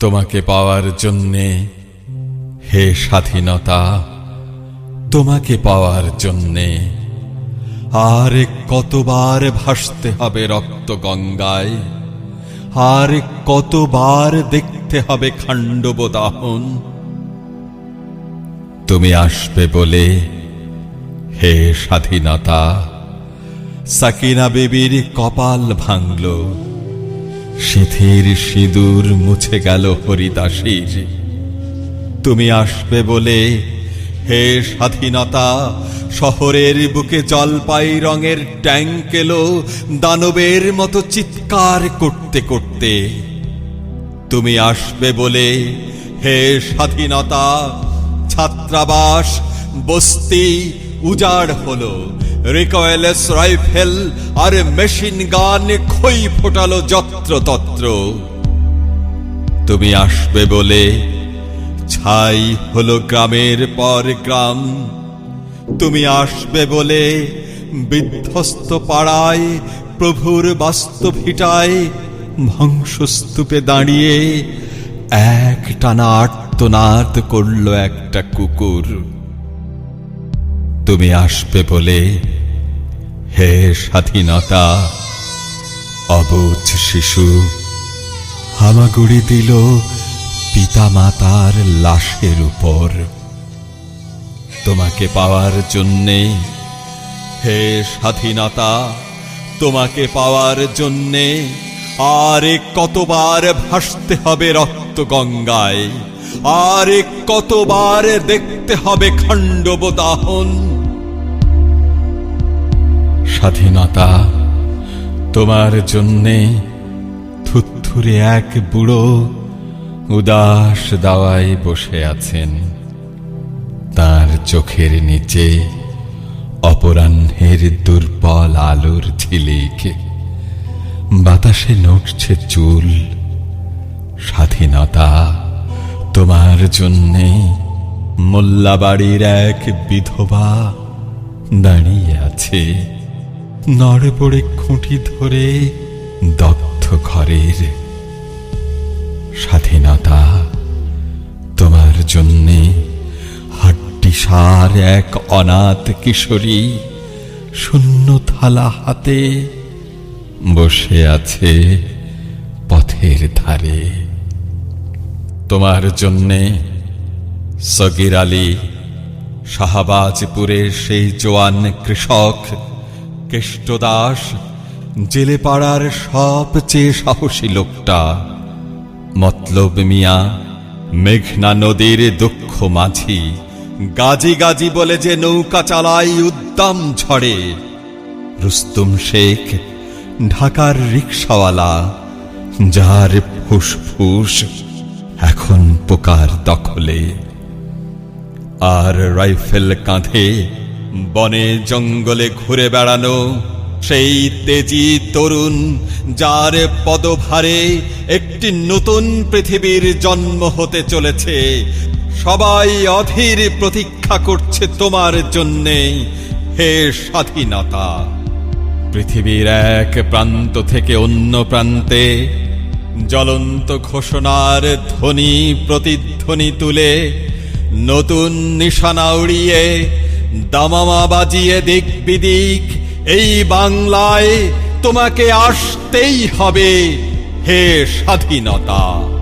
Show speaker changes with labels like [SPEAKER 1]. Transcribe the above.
[SPEAKER 1] তোমাকে পাওয়ার জন্যে, হে স্বাধীনতা, তোমাকে পাওয়ার জন্যে আর কতবার ভাসতে হবে রক্ত গঙ্গায়, আর কতবার দেখতে হবে খাণ্ডব দাহন। তুমি আসবে বলে, হে স্বাধীনতা, সাকিনা বেবির কপাল ভাঙল। সিথির সিঁদুর মুছে গেল হরিদাসীর। তুমি আসবে বলে, হে স্বাধীনতা, শহরের বুকে জলপাই রঙের ট্যাঙ্ক এলো দানবের মতো চিৎকার করতে করতে। তুমি আসবে বলে, হে স্বাধীনতা, ছাত্রাবাস, বস্তি উজাড় হলো রিকয়েলেস রাইফেল আর মেশিন গান খই ফোটালো যত্রতত্র। তুমি আসবে বলে ছাই হলো গ্রামের পর গ্রাম। তুমি আসবে বলে বিধ্বস্ত পাড়ায় প্রভুর বাস্তভিটায় ধ্বংসস্তূপে দাঁড়িয়ে এক টানা আর্তনাদ করল একটা কুকুর। তুমি আসবে বলে হে স্বাধীনতা, অবুঝ শিশু, হামাগুড়ি দিল পিতা মাতার লাশের উপর। তোমাকে পাওয়ার জন্যে হে স্বাধীনতা, তোমাকে পাওয়ার জন্যে আর কতবার ভাসতে হবে রক্ত গঙ্গায়, আর কতবার দেখতে হবে খাণ্ডব দাহন স্বাধীনতা, তোমার জন্যে থুথুরে এক বুড়ো উদাস দাওয়ায় বসে আছেন। তার চোখের নিচে অপরাহ্নের দুর্বল আলোর ঝিলিক। বাতাসে নড়ছে চুল। স্বাধীনতা, তোমার জন্যে মোল্লাবাড়ির এক বিধবা দাঁড়িয়ে আছে। নড়ে পড়ে খুঁটি ধরে দগ্ধ ঘরের স্বাধীনতা। তোমার জন্যে হাড্ডিসার এক অনাথ কিশোরী শূন্য থালা হাতে বসে আছে পথের ধারে। তোমার জন্যে সগির আলী শাহবাজপুরের সেই জোয়ান কৃষক কেষ্টদাস জেলে পাড়ার সবচেয়ে সাহসী লোকটা। মতলব মিয়া, মেঘনা নদীর দুঃখ মাঝি, গাজি গাজি বলে যে নৌকা চালাই উদ্দাম ঝড়ে। রুস্তুম শেখ, ঢাকার রিক্সাওয়ালা, যার ফুসফুস এখন পোকার দখলে। আর রাইফেল কাঁধে বনে জঙ্গলে ঘুরে বেড়ানো সেই তেজি তরুণ, যার পদভারে একটি নতুন পৃথিবীর জন্ম হতে চলেছে। সবাই অধীর প্রতীক্ষা করছে তোমার জন্যে। হে স্বাধীনতা, পৃথিবীর এক প্রান্ত থেকে অন্য প্রান্তে জ্বলন্ত ঘোষণার ধ্বনি, প্রতিধ্বনি তুলে নতুন নিশানা উড়িয়ে দামামা বাজিয়ে দিক বিদিক এই বাংলায় তোমাকে আসতেই হবে হে স্বাধীনতা।